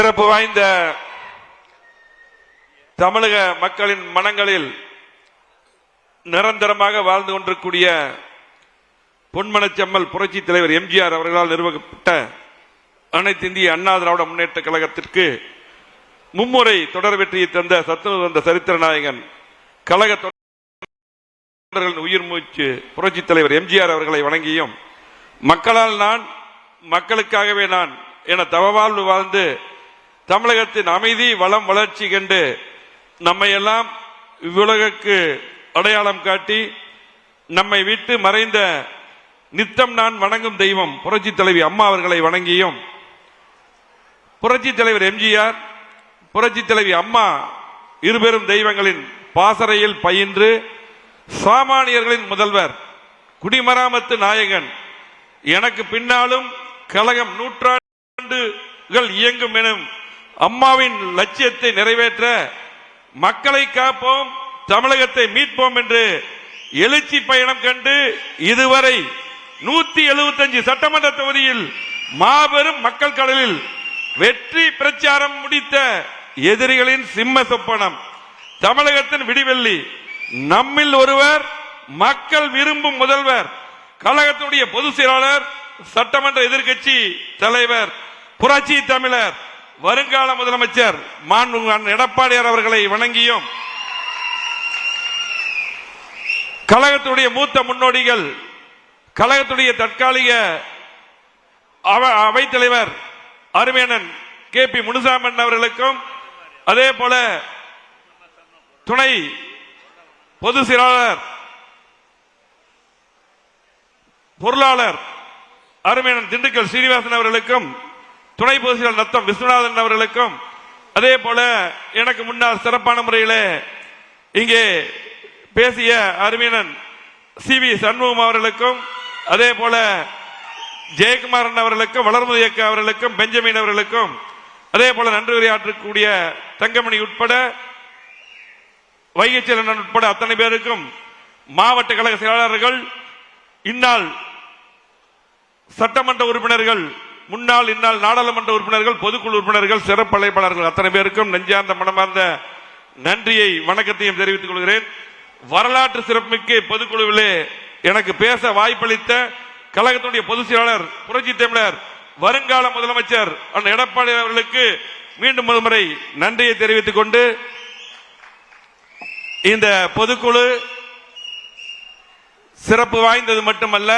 சிறப்பு வாய்ந்த தமிழக மக்களின் மனங்களில் நிரந்தரமாக வாழ்ந்து கொண்டிருக்கூடிய பொன்மனச்செம்மல் புரட்சி தலைவர் எம்ஜிஆர் அவர்களால் நிறுவப்பட்ட அனைத்து இந்திய அண்ணா திராவிட முன்னேற்ற கழகத்திற்கு மும்முறை தொடர் வெற்றியை தந்த சத்துணவு தந்த சரித்திர நாயகன் கழக தொண்டர்களின் உயிர் மூச்சு புரட்சி தலைவர் எம்ஜிஆர் அவர்களை வணங்கியும் மக்களால் நான் மக்களுக்காகவே நான் என தவவாழ்வு வாழ்ந்து தமிழகத்தின் அமைதி வளம் வளர்ச்சி கண்டு நம்மை எல்லாம் இவ்வுலகுக்கு அடையாளம் காட்டி நம்மை விட்டு மறைந்த நித்தம் நான் வணங்கும் தெய்வம் புரட்சி தலைவி அம்மா அவர்களை வணங்கியும் புரட்சி தலைவர் எம்ஜிஆர் புரட்சி தலைவி அம்மா இருபெரும் தெய்வங்களின் பாசறையில் பயின்று சாமானியர்களின் முதல்வர் குடிமராமத்து நாயகன். எனக்கு பின்னாலும் கழகம் நூற்றாண்டுகள் இயங்கும் எனும் அம்மாவின் லட்சியத்தை நிறைவேற்ற மக்களை காப்போம் தமிழகத்தை மீட்போம் என்று எழுச்சி பயணம் கண்டு இதுவரை நூத்தி எழுபத்தஞ்சு சட்டமன்ற தொகுதியில் மாபெரும் மக்கள் கடலில் வெற்றி பிரச்சாரம் முடித்த எதிரிகளின் சிம்ம சொப்பனம். தமிழகத்தின் விடிவெள்ளி. நம்மில் ஒருவர் மக்கள் விரும்பும் முதல்வர் கழகத்துடைய பொதுச் செயலாளர் சட்டமன்ற எதிர்க்கட்சி தலைவர் புரட்சி தமிழர் வருங்கால முதலமைச்சர் மாண்புமிகு எடப்பாடியார் அவர்களை வணங்கியும் கழகத்துடைய மூத்த முன்னோடிகள் கழகத்துடைய தற்காலிக அவ- அவைத்தலைவர் அருமேனன் கே பி முனுசாமன் அவர்களுக்கும் அதே போல துணை பொதுச் செயலாளர் பொருளாளர் அருமையனன் திண்டுக்கல் சீனிவாசன் அவர்களுக்கும் துணை பொதுச் நத்தம் விஸ்வநாதன் அவர்களுக்கும். அதே போல எனக்கு முன்னால் சிறப்பான முறையில் இங்கே பேசிய அருமையனன் சி வி சண்முகம் அவர்களுக்கும் அதே போல ஜெயக்குமாரன் அவர்களுக்கும் வளர்மதி அக்கா அவர்களுக்கும் பெஞ்சமின் அவர்களுக்கும் அதே போல நன்றி உரையாற்றக்கூடிய தங்கமணி உட்பட வைகைச்செல்வன் உட்பட அத்தனை பேருக்கும் மாவட்ட கழக செயலாளர்கள் இந்நாள் சட்டமன்ற உறுப்பினர்கள் முன்னாள் இந்நாள் நாடாளுமன்ற உறுப்பினர்கள் பொதுக்குழு உறுப்பினர்கள் சிறப்பு அழைப்பாளர்கள் அத்தனை பேருக்கும் நெஞ்சார்ந்த மனமார்ந்த நன்றியை வணக்கத்தையும் தெரிவித்துக் கொள்கிறேன். வரலாற்று சிறப்புமிக்க பொதுக்குழுவிலே எனக்கு பேச வாய்ப்பளித்த கழகத்தினுடைய பொதுச் செயலாளர் புரட்சி தமிழர் வருங்கால முதலமைச்சர் அண்ணன் எடப்பாடி அவர்களுக்கு மீண்டும் ஒருமுறை நன்றியை தெரிவித்துக் கொண்டு இந்த பொதுக்குழு சிறப்பு வாய்ந்தது மட்டுமல்ல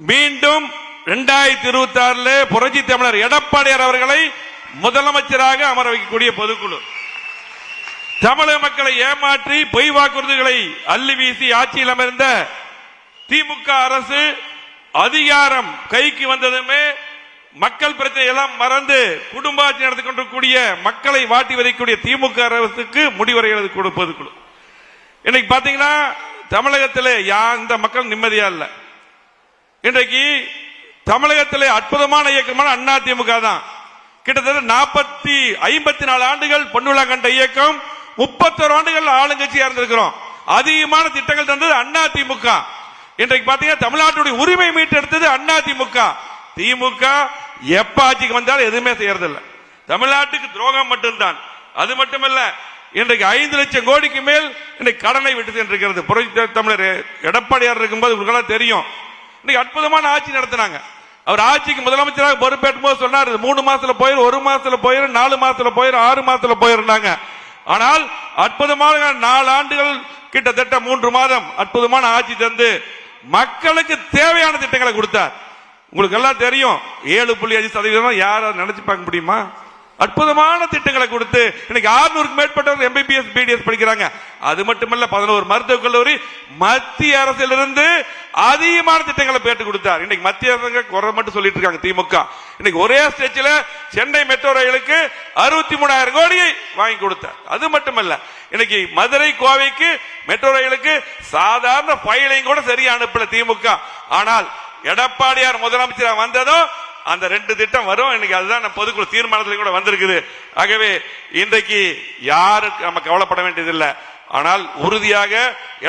மீண்டும் இரண்டாயிரத்தி இருபத்தி ஆறுல புரட்சி தமிழர் எடப்பாடியார் அவர்களை முதலமைச்சராக அமர வைக்கக்கூடிய பொதுக்குழு. தமிழக மக்களை ஏமாற்றி பொய் வாக்குறுதிகளை அள்ளி வீசி ஆட்சியில் அமர்ந்த திமுக அரசு அதிகாரம் கைக்கு வந்ததுமே மக்கள் பிரச்சனை எல்லாம் மறந்து குடும்ப ஆட்சி நடத்தி கொண்டிருக்கூடிய மக்களை வாட்டி வதைக்கூடிய திமுக அரசுக்கு முடிவுரைகளை கொடுப்பது குழு இன்னைக்கு பாத்தீங்கன்னா தமிழகத்தில் யா இந்த மக்கள் நிம்மதியா இல்லை. இன்றைக்கு தமிழகத்தில் அற்புதமான இயக்கமான அண்ணா திமுக தான். கிட்டத்தட்ட நாற்பத்தி ஐம்பத்தி நாலு ஆண்டுகள் பொன்னுலா கண்ட இயக்கம் முப்பத்தொரு ஆண்டுகள் ஆளுங்கட்சியா இருந்திருக்கிறோம். அதிகமான திட்டங்கள் தந்தது அண்ணா திமுக. இன்றைக்கு பாத்தீங்கன்னா தமிழ்நாட்டுடைய உரிமை மீட்டெடுத்தது அண்ணா திமுக. திமுக எப்ப ஆட்சிக்கு வந்தாலும் எதுவுமே செய்யறதில்ல. தமிழ்நாட்டுக்கு துரோகம் மட்டும்தான். அது மட்டுமல்ல இன்றைக்கு ஐந்து லட்சம் கோடிக்கு மேல் இன்றைக்கு கடனை விட்டு சென்றிருக்கிறது. புரட்சி தமிழர் எடப்பாடியார் இருக்கும்போது உங்களுக்கு தெரியும். இன்னைக்கு அற்புதமான ஆட்சி நடத்தினாங்க. அவர் ஆட்சிக்கு முதலமைச்சராக பொறுப்பேற்றும் போது சொன்னார் மூணு மாசத்துல போயிடும் ஒரு மாசத்துல போயிரும் நாலு மாசத்துல போயிரும் ஆறு மாசத்துல போயிருந்தாங்க ஆனால் அற்புதமான நாலு ஆண்டுகள் கிட்டத்தட்ட மூன்று மாதம் அற்புதமான ஆட்சி தந்து மக்களுக்கு தேவையான திட்டங்களை கொடுத்தார். உங்களுக்கு எல்லாம் தெரியும் ஏழு புள்ளி அஞ்சு சதவீதம் யாரும் நினைச்சு பார்க்க முடியுமா? அற்புதமான திட்டங்களை கொடுத்து இன்னைக்கு ஆறுநூறுக்கு மேற்பட்டவர் எம்பிபிஎஸ் பிடிஎஸ் படிக்கிறாங்க. அது மட்டுமல்ல பதினோரு மருத்துவக் கல்லூரி மத்திய அரசிலிருந்து அதிகமான திட்டங்களை பேட்டு கொடுத்தார். இன்னைக்கு மத்திய அரசு குறை மட்டும் சொல்லிட்டு இருக்காங்க திமுக. இன்னைக்கு ஒரே ஸ்டேஜில் சென்னை மெட்ரோ ரயிலுக்கு அறுபத்தி மூணாயிரம் கோடியை வாங்கி கொடுத்தார். அது மட்டுமல்ல இன்னைக்கு மதுரை கோவைக்கு மெட்ரோ ரயிலுக்கு சாதாரண ஃபைலையும் கூட சரியா அனுப்பல திமுக. ஆனால் எடப்பாடியார் முதலமைச்சர் வந்ததும் அந்த ரெண்டு திட்டம் வரும். இன்னைக்கு அதுதான் பொதுக்குழு தீர்மானத்தில் கூட வந்திருக்குது. ஆகவே இன்றைக்கு யாருக்கு நம்ம கவலைப்பட வேண்டியதில்லை. ஆனால் உறுதியாக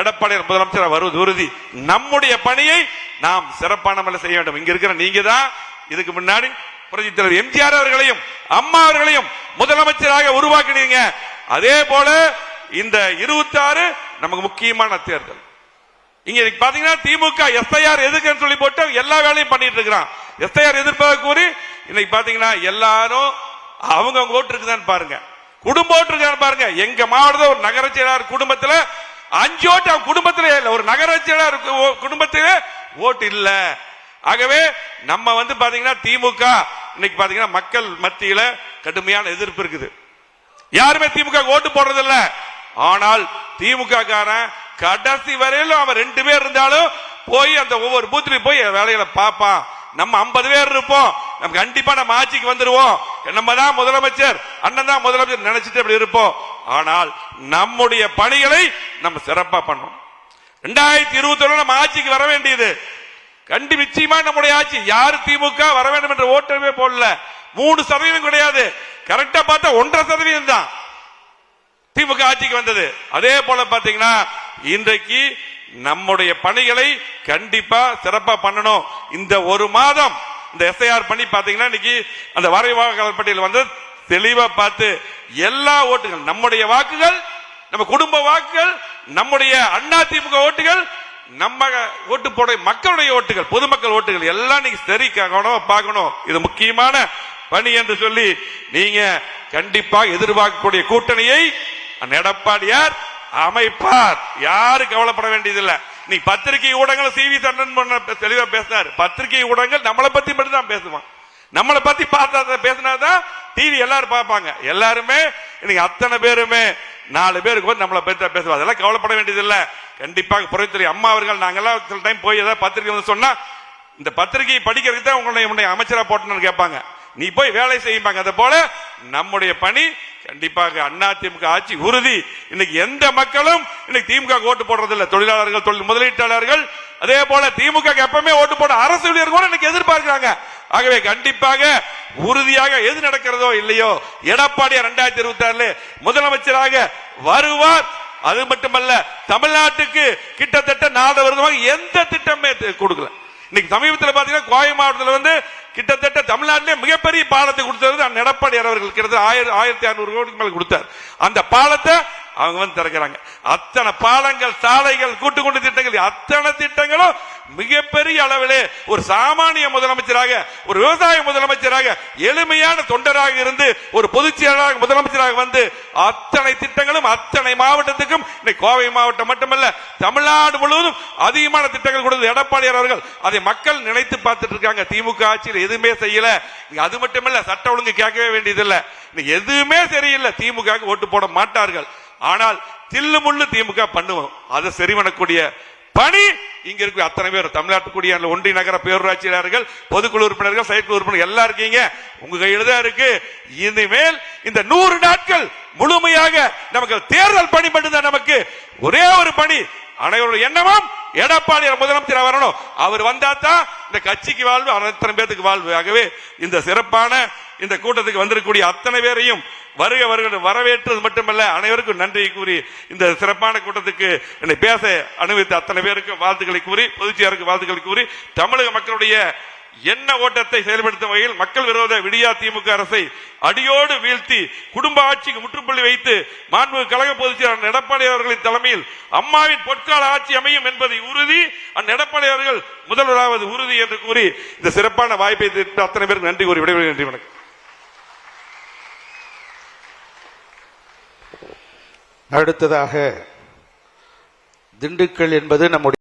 எடப்பாடி முதலமைச்சர் வருவது உறுதி. நம்முடைய பணியை நாம் சிறப்பான முறையில் செய்ய வேண்டும். இங்க இருக்கிற நீங்க தான் இதுக்கு முன்னாடி புரட்சி தலைவர் எம்ஜிஆர் அவர்களையும் அம்மா அவர்களையும் முதலமைச்சராக உருவாக்கினீங்க. அதே போல இந்த இருபத்தி ஆறு நமக்கு முக்கியமான தேர்தல். இங்க பாத்தீங்கன்னா திமுக எஸ்ஐஆர் எதுக்குன்னு சொல்லி போட்டு எல்லா வேலையும் பண்ணிட்டு இருக்கிறான். எஸ்ஐஆர் எதிர்ப்பாக கூறி இன்னைக்கு பாத்தீங்கன்னா எல்லாரும் அவங்க அவங்க ஓட்டு இருக்குதான்னு பாருங்க. குடும்ப ஓட்டு இருக்கான்னு பாருங்க. எங்க மாவட்டத்தில் ஒரு நகர செயலாளர் குடும்பத்துல அஞ்சு ஓட்டு அவன் குடும்பத்திலே இல்லை ஒரு நகர செயலாளர் குடும்பத்திலே ஓட்டு இல்ல. ஆகவே நம்ம வந்து பாத்தீங்கன்னா திமுக இன்னைக்கு பாத்தீங்கன்னா மக்கள் மத்தியில கடுமையான எதிர்ப்பு இருக்குது. யாருமே திமுக ஓட்டு போடுறது இல்ல ஆனால் திமுக காரன் கடைசி வரையிலும் அவன் ரெண்டு பேர் இருந்தாலும் போய் அந்த ஒவ்வொரு பூத்திலையும் போய் வேலைகளை பார்ப்பான். நம்ம 50 பேர் இருப்போம். நம்ம கண்டிப்பா நம்ம ஆட்சிக்கு வந்துருவோம். நம்ம தான் முதலமைச்சர். அண்ணன் தான் முதலமைச்சர் நினைச்சிட்டு அப்படி இருப்போம். ஆனால் நம்முடைய பணிகளை நம்ம சிறப்பா பண்ணோம் ரெண்டாயிரத்தி இருபத்தி நம்ம ஆட்சிக்கு வர வேண்டியது. கண்டி நிச்சயமா நம்முடைய ஆட்சி. யாரு திமுக வர வேண்டும் என்ற ஓட்டமே போடல. மூணு சதவீதம் கிடையாது. கரெக்டா பார்த்தா ஒன்றரை சதவீதம் தான். திமுக ஆட்சிக்கு வந்தது. அதே போல பாத்தீங்கன்னா இன்றைக்கு நம்முடைய பணிகளை கண்டிப்பா சிறப்பா பண்ணணும். இந்த ஒரு மாதம் இந்த எஸ்ஐஆர் பண்ணி பாத்தீங்கன்னா இன்னைக்கு அந்த வரைவாக்காளர் பட்டியல் வந்து தெளிவா பார்த்து எல்லா ஓட்டுகள் நம்முடைய வாக்குகள் நம்ம குடும்ப வாக்குகள் நம்முடைய அண்ணா திமுக ஓட்டுகள் நம்ம ஓட்டு போட மக்களுடைய ஓட்டுகள் பொதுமக்கள் ஓட்டுகள் எல்லாம் நீங்க சரி கவனமா பார்க்கணும். இது முக்கியமான பணி என்று சொல்லி நீங்க கண்டிப்பாக எதிர்பார்க்கக்கூடிய கூட்டணியை எடப்பாடியார் அமைப்பார். யாரு கவலைப்பட வேண்டியதில்லை. நீ பத்திரிகை ஊடகங்கள் சிவி சண்டன் பண்ண தெளிவா பேசினார். பத்திரிகை ஊடகங்கள் நம்மளை பத்தி மட்டும் தான் பேசுவான். நம்மளை பத்தி பார்த்தா பேசினாதான் டிவி எல்லாரும் பார்ப்பாங்க. எல்லாருமே இன்னைக்கு அத்தனை பேருமே நாலு பேருக்கு வந்து நம்மளை பத்தி தான் பேசுவாங்க. அதெல்லாம் கவலைப்பட வேண்டியதில்லை. கண்டிப்பாக புறத்துறை அம்மா அவர்கள் நாங்கெல்லாம் சில டைம் போய் ஏதாவது பத்திரிகை வந்து சொன்னா இந்த பத்திரிகையை படிக்கிறதுக்கு தான் உங்களுடைய உன்னை அமைச்சரா போட்டணும்னு கேட்பாங்க. நீ போய் வேலை செய்யும்பாங்க. அதை போல நம்முடைய பணி கண்டிப்பாக அண்ணா திமுக ஆட்சி உறுதி. இன்னைக்கு எந்த மக்களும் இன்னைக்கு திமுக ஓட்டு போடுறதில்ல. தொழிலாளர்கள் தொழில் முதலீட்டாளர்கள். அதே போல திமுக எப்பவுமே ஓட்டு போட அரசு ஊழியர் கூட இன்னைக்கு எதிர்பார்க்கிறாங்க. ஆகவே கண்டிப்பாக உறுதியாக எது நடக்கிறதோ இல்லையோ எடப்பாடியார் ரெண்டாயிரத்தி இருபத்தி ஆறுல முதலமைச்சராக வருவார். அது மட்டுமல்ல தமிழ்நாட்டுக்கு கிட்டத்தட்ட நாலு வருடமாக எந்த திட்டமே கொடுக்கல. இன்னைக்கு சமீபத்தில் பாத்தீங்கன்னா கோவை மாவட்டத்தில் வந்து கிட்டத்தட்ட தமிழ்நாட்டிலே மிகப்பெரிய பாலத்தை கொடுத்தது அந்த எடப்பாடி அவர்கள். கிட்டத்தட்ட ஆயிரம் ஆயிரத்தி அறுநூறு கோடிக்கு மேல கொடுத்தார். அந்த பாலத்தை அவங்க வந்து திறக்கிறாங்க. அத்தனை பாலங்கள் சாலைகள் கூட்டு கொண்டு திட்டங்கள் அத்தனை திட்டங்களும் மிகப்பெரிய அளவிலே ஒரு சாமானிய முதலமைச்சராக ஒரு விவசாய முதலமைச்சராக எளிமையான தொண்டராக இருந்து ஒரு பொதுச் செயலாளராக முதலமைச்சராக வந்து அத்தனை திட்டங்களும் அத்தனை மாவட்டத்துக்கும் இன்னைக்கு கோவை மாவட்டம் மட்டுமல்ல தமிழ்நாடு முழுவதும் அதிகமான திட்டங்கள் கொடுத்தது எடப்பாடியார் அவர்கள். அதை மக்கள் நினைத்து பார்த்துட்டு இருக்காங்க. திமுக ஆட்சியில் எதுவுமே செய்யல. அது மட்டுமல்ல சட்ட ஒழுங்கு கேட்கவே வேண்டியதில்லை. எதுவுமே சரியில்லை. திமுக ஓட்டு போட மாட்டார்கள். ஆனால் தில்லு முள்ளு திமுக பண்ணுவோம். அதை சரி பண்ணக்கூடிய பணி. இங்க இருக்க அத்தனை பேர் தமிழ்நாட்டு ஒன்றிய நகர பேரூராட்சியாளர்கள் பொதுக்குழு உறுப்பினர்கள் செயற்குழு உறுப்பினர் எல்லாம் இருக்கீங்க. உங்க கையில தான் இருக்கு. இனிமேல் இந்த நூறு நாட்கள் முழுமையாக நமக்கு தேர்தல் பணி மட்டும்தான் நமக்கு. ஒரே ஒரு பணி. அனைவருடைய எண்ணமும் எடப்பாடி முதலமைச்சர் வரணும். அவர் வந்தா தான் இந்த கட்சிக்கு வாழ்வு அத்தனை பேர்த்துக்கு வாழ்வு ஆகவே இந்த சிறப்பான இந்த கூட்டத்துக்கு வந்திருக்கக்கூடிய அத்தனை பேரையும் வருக வருக வரவேற்றது மட்டுமல்ல அனைவருக்கும் நன்றி கூறி இந்த சிறப்பான கூட்டத்துக்கு என்னை பேச அனுமதித்த அத்தனை பேருக்கும் வாழ்த்துக்களை கூறி பொதுச்சியாருக்கு வாழ்த்துக்களை கூறி தமிழக மக்களுடைய என்ன ஓட்டத்தை செயல்படுத்தும் வகையில் மக்கள் விரோத விடியா திமுக அரசை அடியோடு வீழ்த்தி குடும்ப ஆட்சிக்கு முற்றுப்புள்ளி வைத்து மாண்பு கழக பொதுச்செயலாளர் எடப்பாடி அவர்களின் தலைமையில் அம்மாவின் பொற்கால ஆட்சி அமையும் என்பதை உறுதி அந்த எடப்பாடி அவர்கள் முதல்வராவது உறுதி என்று கூறி இந்த சிறப்பான வாய்ப்பை அத்தனை பேருக்கு நன்றி கூறி விடைபெறுகிறேன். நன்றி வணக்கம். அடுத்ததாக திண்டுக்கல் என்பது நம்முடைய